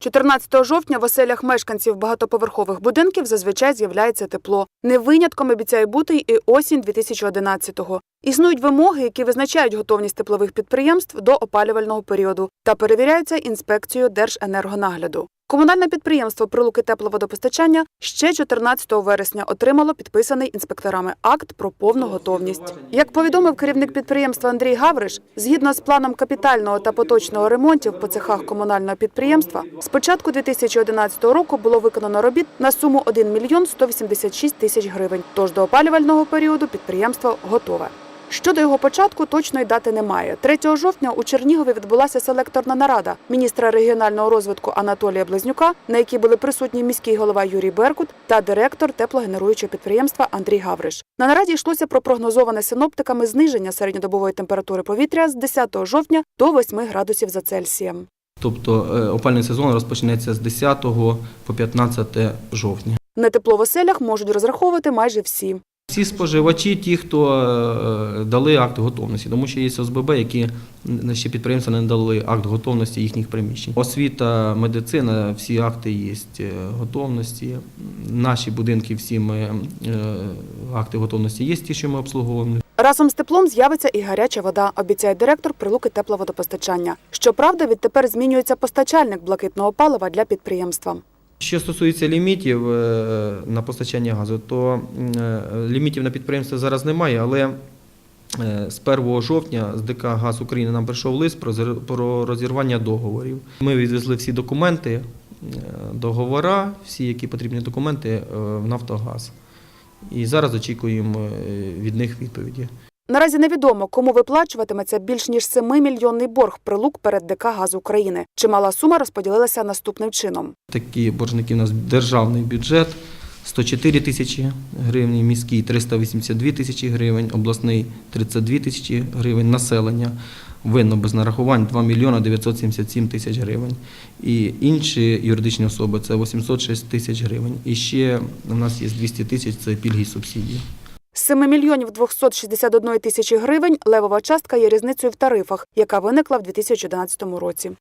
14 жовтня в оселях мешканців багатоповерхових будинків зазвичай з'являється тепло. Не винятком обіцяє бути і осінь 2011-го. Існують вимоги, які визначають готовність теплових підприємств до опалювального періоду та перевіряються інспекцією Держенергонагляду. Комунальне підприємство Прилуки тепловодопостачання ще 14 вересня отримало підписаний інспекторами акт про повну готовність. Як повідомив керівник підприємства Андрій Гавриш, згідно з планом капітального та поточного ремонтів по цехах комунального підприємства, з початку 2011 року було виконано робіт на суму 1 мільйон 186 тисяч гривень. Тож до опалювального періоду підприємство готове. Щодо його початку точної дати немає. 3 жовтня у Чернігові відбулася селекторна нарада міністра регіонального розвитку Анатолія Близнюка, на якій були присутні міський голова Юрій Беркут та директор теплогенеруючого підприємства Андрій Гавриш. На нараді йшлося про прогнозоване синоптиками зниження середньодобової температури повітря з 10 жовтня до 8 градусів за Цельсієм. Тобто е, опальний сезон розпочнеться з 10 по 15 жовтня. На тепло в оселях можуть розраховувати майже всі. Всі споживачі, ті, хто е, дали акт готовності, тому що є ОСББ, які н- ще підприємства не дали акт готовності їхніх приміщень. Освіта, медицина, всі акти є е, готовності. Наші будинки, всі ми е, акти готовності є, ті, що ми обслуговуємо. Разом з теплом з'явиться і гаряча вода, обіцяє директор прилуки тепловодопостачання. Щоправда, відтепер змінюється постачальник блакитного палива для підприємства. Що стосується лімітів е, на постачання газу, то е, лімітів на підприємство зараз немає, але е, з 1 жовтня з ДК «Газ України» нам прийшов лист про розірвання договорів. Ми відвезли всі документи, договора, всі, які потрібні документи в Нафтогаз. І зараз очікуємо від них відповіді. Наразі невідомо, кому виплачуватиметься більш ніж 7 мільйонний борг прилук перед ДК «Газ України». Чимала сума розподілилася наступним чином. Такі боржники у нас державний бюджет 104 тисячі гривень, міський 382 тисячі гривень, обласний 32 тисячі гривень, населення винно без нарахувань 2 мільйона 977 тисяч гривень. І інші юридичні особи це 806 тисяч гривень. І ще у нас є 200 тисяч це пільги і субсидії. З 7 мільйонів 261 тисячі гривень левова частка є різницею в тарифах, яка виникла в 2011 році.